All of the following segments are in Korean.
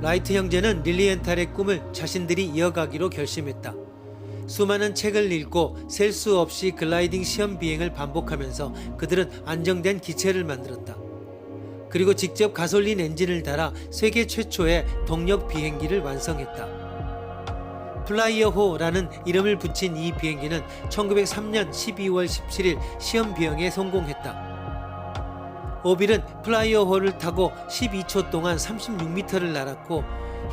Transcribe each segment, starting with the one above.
라이트 형제는 릴리엔탈의 꿈을 자신들이 이어가기로 결심했다. 수많은 책을 읽고 셀 수 없이 글라이딩 시험 비행을 반복하면서 그들은 안정된 기체를 만들었다. 그리고 직접 가솔린 엔진을 달아 세계 최초의 동력 비행기를 완성했다. 플라이어호라는 이름을 붙인 이 비행기는 1903년 12월 17일 시험 비행에 성공했다. 오빌은 플라이어호를 타고 12초 동안 36m를 날았고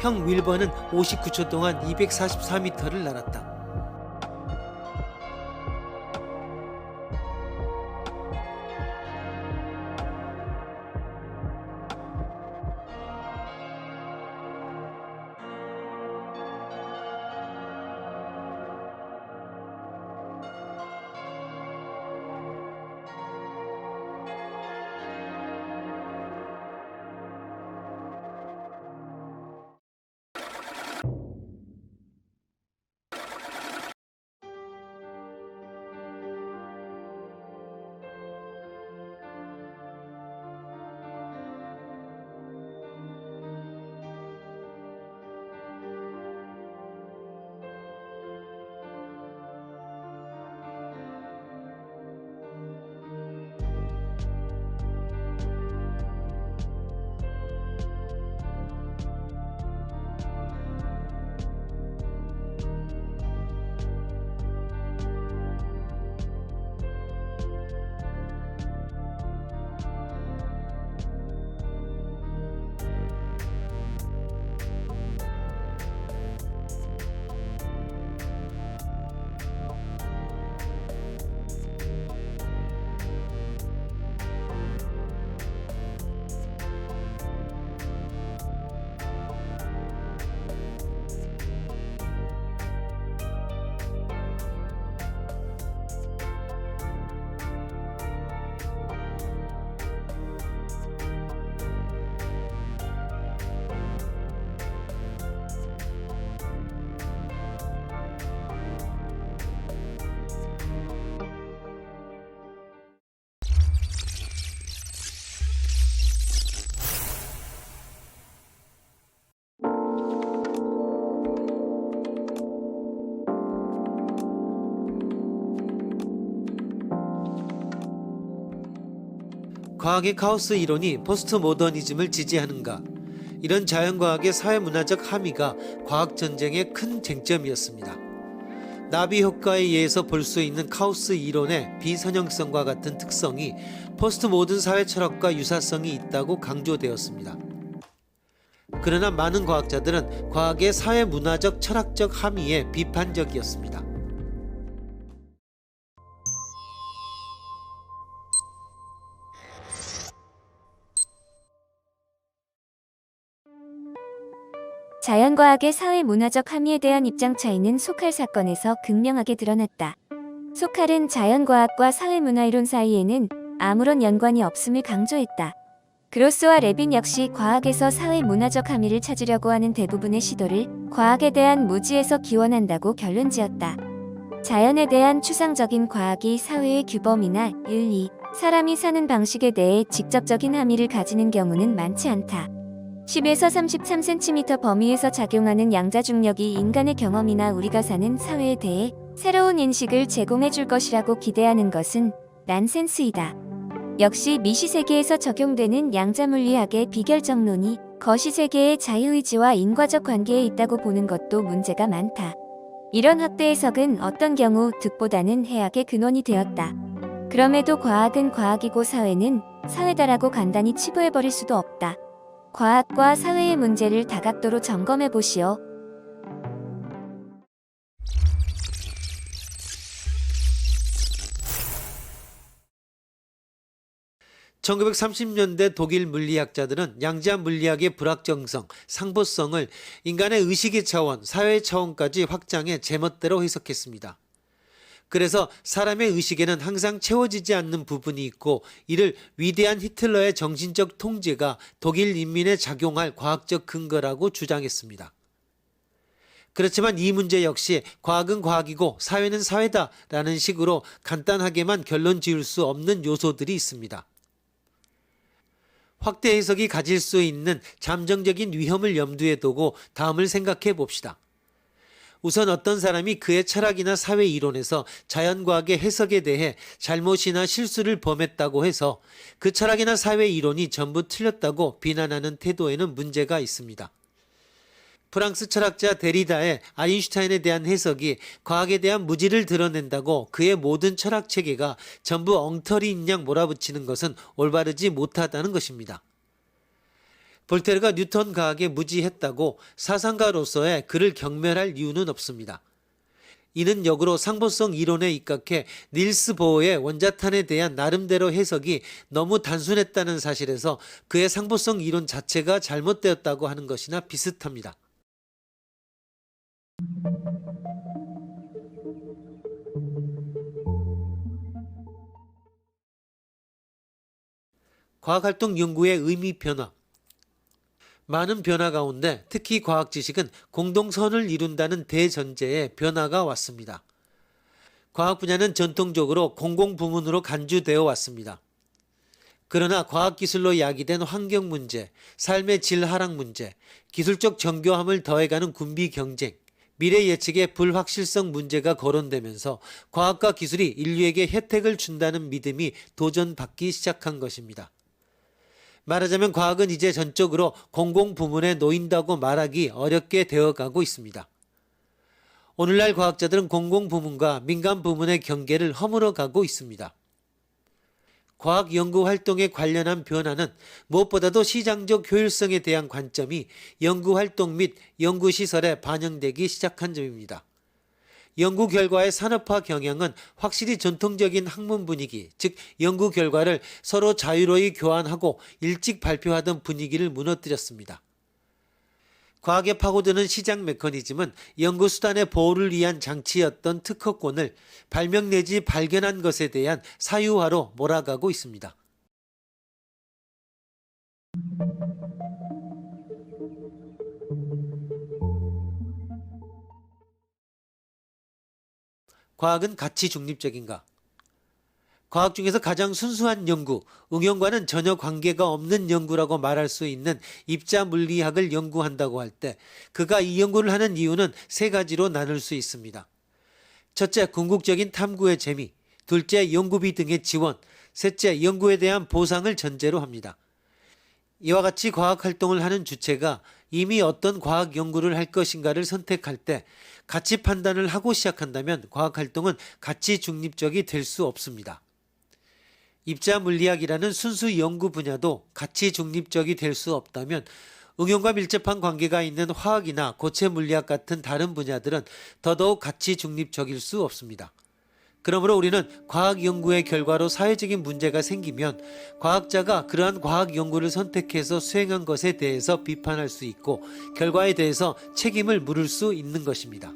형 윌버는 59초 동안 244m를 날았다. 과학의 카오스 이론이 포스트 모더니즘을 지지하는가? 이런 자연과학의 사회문화적 함의가 과학 전쟁의 큰 쟁점이었습니다. 나비 효과에 의해서 볼 수 있는 카오스 이론의 비선형성과 같은 특성이 포스트 모던 사회 철학과 유사성이 있다고 강조되었습니다. 그러나 많은 과학자들은 과학의 사회 문화적 철학적 함의에 비판적이었습니다. 자연과학의 사회문화적 함의에 대한 입장 차이는 소칼 사건에서 극명하게 드러났다. 소칼은 자연과학과 사회문화이론 사이에는 아무런 연관이 없음을 강조했다. 그로스와 레빈 역시 과학에서 사회문화적 함의를 찾으려고 하는 대부분의 시도를 과학에 대한 무지에서 기원한다고 결론지었다. 자연에 대한 추상적인 과학이 사회의 규범이나 윤리, 사람이 사는 방식에 대해 직접적인 함의를 가지는 경우는 많지 않다. 10에서 33cm 범위에서 작용하는 양자 중력이 인간의 경험이나 우리가 사는 사회에 대해 새로운 인식을 제공해 줄 것이라고 기대하는 것은 난센스이다. 역시 미시 세계에서 적용되는 양자 물리학의 비결정론이 거시 세계의 자유의지와 인과적 관계에 있다고 보는 것도 문제가 많다. 이런 확대 해석은 어떤 경우 득보다는 해악의 근원이 되었다. 그럼에도 과학은 과학이고 사회는 사회다라고 간단히 치부해버릴 수도 없다. 과학과 사회의 문제를 다각도로 점검해 보시오. 1930년대 독일 물리학자들은 양자 물리학의 불확정성, 상보성을 인간의 의식의 차원, 사회 차원까지 확장해 제멋대로 해석했습니다. 그래서 사람의 의식에는 항상 채워지지 않는 부분이 있고 이를 위대한 히틀러의 정신적 통제가 독일 인민에 작용할 과학적 근거라고 주장했습니다. 그렇지만 이 문제 역시 과학은 과학이고 사회는 사회다라는 식으로 간단하게만 결론 지을 수 없는 요소들이 있습니다. 확대 해석이 가질 수 있는 잠정적인 위험을 염두에 두고 다음을 생각해 봅시다. 우선 어떤 사람이 그의 철학이나 사회 이론에서 자연과학의 해석에 대해 잘못이나 실수를 범했다고 해서 그 철학이나 사회 이론이 전부 틀렸다고 비난하는 태도에는 문제가 있습니다. 프랑스 철학자 데리다의 아인슈타인에 대한 해석이 과학에 대한 무지를 드러낸다고 그의 모든 철학 체계가 전부 엉터리인 양 몰아붙이는 것은 올바르지 못하다는 것입니다. 볼테르가 뉴턴 과학에 무지했다고 사상가로서의 그를 경멸할 이유는 없습니다. 이는 역으로 상보성 이론에 입각해 닐스 보어의 원자탄에 대한 나름대로 해석이 너무 단순했다는 사실에서 그의 상보성 이론 자체가 잘못되었다고 하는 것이나 비슷합니다. 과학활동 연구의 의미 변화 많은 변화 가운데 특히 과학 지식은 공동선을 이룬다는 대전제에 변화가 왔습니다. 과학 분야는 전통적으로 공공 부문으로 간주되어 왔습니다. 그러나 과학기술로 야기된 환경 문제, 삶의 질 하락 문제, 기술적 정교함을 더해가는 군비 경쟁, 미래 예측의 불확실성 문제가 거론되면서 과학과 기술이 인류에게 혜택을 준다는 믿음이 도전받기 시작한 것입니다. 말하자면 과학은 이제 전적으로 공공 부문에 놓인다고 말하기 어렵게 되어가고 있습니다. 오늘날 과학자들은 공공 부문과 민간 부문의 경계를 허물어 가고 있습니다. 과학 연구 활동에 관련한 변화는 무엇보다도 시장적 효율성에 대한 관점이 연구 활동 및 연구 시설에 반영되기 시작한 점입니다. 연구 결과의 산업화 경향은 확실히 전통적인 학문 분위기, 즉 연구 결과를 서로 자유로이 교환하고 일찍 발표하던 분위기를 무너뜨렸습니다. 과학에 파고드는 시장 메커니즘은 연구 수단의 보호를 위한 장치였던 특허권을 발명 내지 발견한 것에 대한 사유화로 몰아가고 있습니다. 과학은 가치 중립적인가? 과학 중에서 가장 순수한 연구, 응용과는 전혀 관계가 없는 연구라고 말할 수 있는 입자 물리학을 연구한다고 할 때 그가 이 연구를 하는 이유는 세 가지로 나눌 수 있습니다. 첫째, 궁극적인 탐구의 재미. 둘째, 연구비 등의 지원. 셋째, 연구에 대한 보상을 전제로 합니다. 이와 같이 과학 활동을 하는 주체가 이미 어떤 과학 연구를 할 것인가를 선택할 때 가치 판단을 하고 시작한다면 과학 활동은 가치 중립적이 될 수 없습니다. 입자 물리학이라는 순수 연구 분야도 가치 중립적이 될 수 없다면 응용과 밀접한 관계가 있는 화학이나 고체 물리학 같은 다른 분야들은 더더욱 가치 중립적일 수 없습니다. 그러므로 우리는 과학 연구의 결과로 사회적인 문제가 생기면 과학자가 그러한 과학 연구를 선택해서 수행한 것에 대해서 비판할 수 있고 결과에 대해서 책임을 물을 수 있는 것입니다.